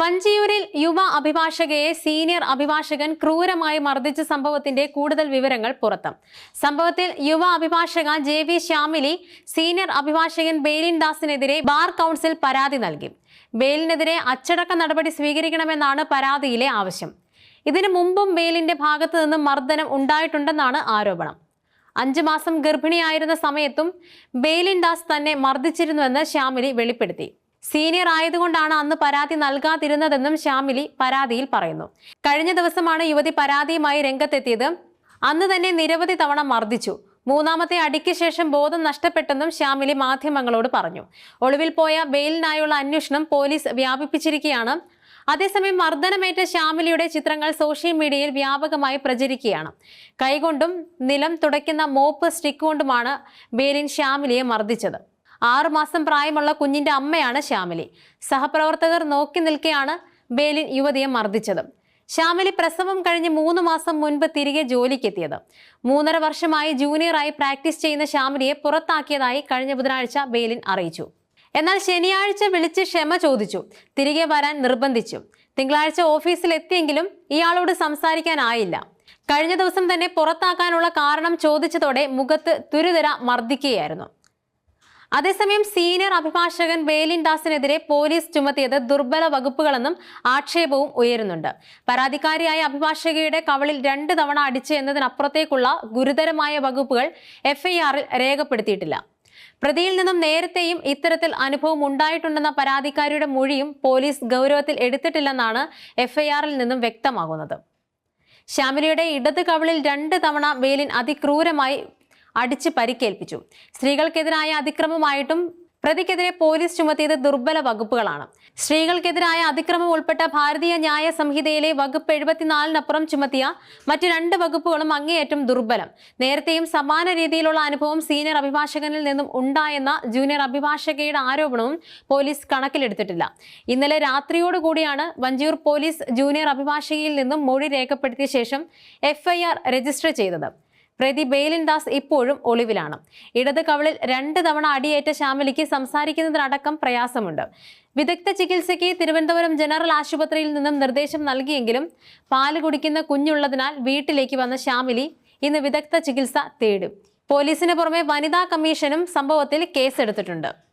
വഞ്ചിയൂരിൽ യുവ അഭിഭാഷകയെ സീനിയർ അഭിഭാഷകൻ ക്രൂരമായി മർദ്ദിച്ച സംഭവത്തിന്റെ കൂടുതൽ വിവരങ്ങൾ പുറത്ത്. സംഭവത്തിൽ യുവ അഭിഭാഷക ജെ വി ശ്യാമിലി സീനിയർ അഭിഭാഷകൻ ബെയിലിൻ ദാസിനെതിരെ ബാർ കൗൺസിൽ പരാതി നൽകി. ബെയിലിനെതിരെ അച്ചടക്ക നടപടി സ്വീകരിക്കണമെന്നാണ് പരാതിയിലെ ആവശ്യം. ഇതിനു മുമ്പും ബെയിലിന്റെ ഭാഗത്തു നിന്നും മർദ്ദനം ഉണ്ടായിട്ടുണ്ടെന്നാണ് ആരോപണം. അഞ്ചു മാസം ഗർഭിണിയായിരുന്ന സമയത്തും ബെയിലിൻ ദാസ് തന്നെ മർദ്ദിച്ചിരുന്നുവെന്ന് ശ്യാമിലി വെളിപ്പെടുത്തി. സീനിയർ ആയതുകൊണ്ടാണ് അന്ന് പരാതി നൽകാതിരുന്നതെന്നും ശ്യാമിലി പരാതിയിൽ പറയുന്നു. കഴിഞ്ഞ ദിവസമാണ് യുവതി പരാതിയുമായി രംഗത്തെത്തിയത്. അന്ന് തന്നെ നിരവധി തവണ മർദ്ദിച്ചു. മൂന്നാമത്തെ അടിക്ക് ശേഷം ബോധം നഷ്ടപ്പെട്ടെന്നും ശ്യാമിലി മാധ്യമങ്ങളോട് പറഞ്ഞു. ഒളിവിൽ പോയ ബെയിലിനായുള്ള അന്വേഷണം പോലീസ് വ്യാപിപ്പിച്ചിരിക്കുകയാണ്. അതേസമയം മർദ്ദനമേറ്റ ശ്യാമിലിയുടെ ചിത്രങ്ങൾ സോഷ്യൽ മീഡിയയിൽ വ്യാപകമായി പ്രചരിക്കുകയാണ്. കൈകൊണ്ടും നിലം തുടയ്ക്കുന്ന മോപ്പ് സ്റ്റിക്ക് കൊണ്ടുമാണ് ബേലിൻ ശ്യാമിലിയെ മർദ്ദിച്ചത്. ആറുമാസം പ്രായമുള്ള കുഞ്ഞിന്റെ അമ്മയാണ് ശ്യാമിലി. സഹപ്രവർത്തകർ നോക്കി നിൽക്കെയാണ് ബേലിൻ യുവതിയെ മർദ്ദിച്ചത്. ശ്യാമിലി പ്രസവം കഴിഞ്ഞ് മൂന്ന് മാസം മുൻപ് തിരികെ ജോലിക്കെത്തിയത്. മൂന്നര വർഷമായി ജൂനിയറായി പ്രാക്ടീസ് ചെയ്യുന്ന ശ്യാമിലിയെ പുറത്താക്കിയതായി കഴിഞ്ഞ ബുധനാഴ്ച ബേലിൻ അറിയിച്ചു. എന്നാൽ ശനിയാഴ്ച വിളിച്ച് ക്ഷമ ചോദിച്ചു. തിരികെ വരാൻ നിർബന്ധിച്ചു. തിങ്കളാഴ്ച ഓഫീസിൽ എത്തിയെങ്കിലും ഇയാളോട് സംസാരിക്കാനായില്ല. കഴിഞ്ഞ ദിവസം തന്നെ പുറത്താക്കാനുള്ള കാരണം ചോദിച്ചതോടെ മുഖത്ത് തുരിതര മർദ്ദിക്കുകയായിരുന്നു. അതേസമയം സീനിയർ അഭിഭാഷകൻ വേലിൻദാസിനെതിരെ പോലീസ് ചുമത്തിയത് ദുർബല വകുപ്പുകളെന്നും ആക്ഷേപവും ഉയരുന്നുണ്ട്. പരാതിക്കാരിയായ അഭിഭാഷകയുടെ കവളിൽ രണ്ട് തവണ അടിച്ച് എന്നതിനപ്പുറത്തേക്കുള്ള ഗുരുതരമായ വകുപ്പുകൾ എഫ്ഐആറിൽ രേഖപ്പെടുത്തിയിട്ടില്ല. പ്രതിയിൽ നിന്നും നേരത്തെയും ഇത്തരത്തിൽ അനുഭവം ഉണ്ടായിട്ടുണ്ടെന്ന പരാതിക്കാരിയുടെ മൊഴിയും പോലീസ് ഗൗരവത്തിൽ എടുത്തിട്ടില്ലെന്നാണ് എഫ്ഐആറിൽ നിന്നും വ്യക്തമാകുന്നത്. ശ്യാമിലിയുടെ ഇടത് കവളിൽ രണ്ട് തവണ വേലിൻ അതിക്രൂരമായി അടിച്ച് പരിക്കേൽപ്പിച്ചു. സ്ത്രീകൾക്കെതിരായ അതിക്രമമായിട്ടും പ്രതിക്കെതിരെ പോലീസ് ചുമത്തിയത് ദുർബല വകുപ്പുകളാണ്. സ്ത്രീകൾക്കെതിരായ അതിക്രമം ഉൾപ്പെട്ട ഭാരതീയ ന്യായ സംഹിതയിലെ വകുപ്പ് എഴുപത്തിനാലിനപ്പുറം ചുമത്തിയ മറ്റു രണ്ട് വകുപ്പുകളും അങ്ങേയറ്റം ദുർബലം. നേരത്തെയും സമാന രീതിയിലുള്ള അനുഭവം സീനിയർ അഭിഭാഷകനിൽ നിന്നും ഉണ്ടായെന്ന ജൂനിയർ അഭിഭാഷകയുടെ ആരോപണവും പോലീസ് കണക്കിലെടുത്തിട്ടില്ല. ഇന്നലെ രാത്രിയോടുകൂടിയാണ് വഞ്ചിയൂർ പോലീസ് ജൂനിയർ അഭിഭാഷകയിൽ നിന്നും മൊഴി രേഖപ്പെടുത്തിയ ശേഷം എഫ്ഐആർ രജിസ്റ്റർ ചെയ്തത്. പ്രതി ബെയിലിൻ ദാസ് ഇപ്പോഴും ഒളിവിലാണ്. ഇടത് കവളിൽ രണ്ട് തവണ അടിയേറ്റ ശ്യാമലിക്ക് സംസാരിക്കുന്നതിനടക്കം പ്രയാസമുണ്ട്. വിദഗ്ധ ചികിത്സയ്ക്ക് തിരുവനന്തപുരം ജനറൽ ആശുപത്രിയിൽ നിന്നും നിർദ്ദേശം നൽകിയെങ്കിലും പാൽ കുടിക്കുന്ന കുഞ്ഞുള്ളതിനാൽ വീട്ടിലേക്ക് വന്ന ശ്യാമിലി ഇന്ന് വിദഗ്ധ ചികിത്സ തേടും. പോലീസിന് പുറമെ വനിതാ കമ്മീഷനും സംഭവത്തിൽ കേസെടുത്തിട്ടുണ്ട്.